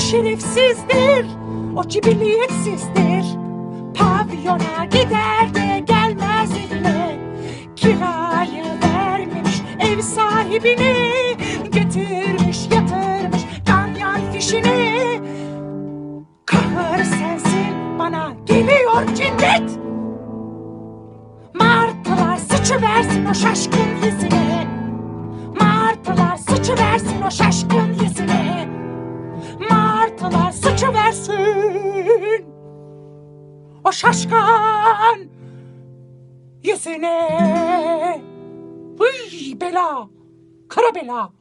Şerefsizdir, o cibiliyetsizdir Pavyona gider de gelmez evine Kirayı vermemiş ev sahibine Getirmiş yatırmış ganyan fişini. Kahır sensin bana geliyor cinnet. Martılar sıçıversin o şaşkın yüzüne. Martılar sıçıversin o şaşkın Martılar sıçıversin O şaşkın yüzüne. Hıy bela Kara bela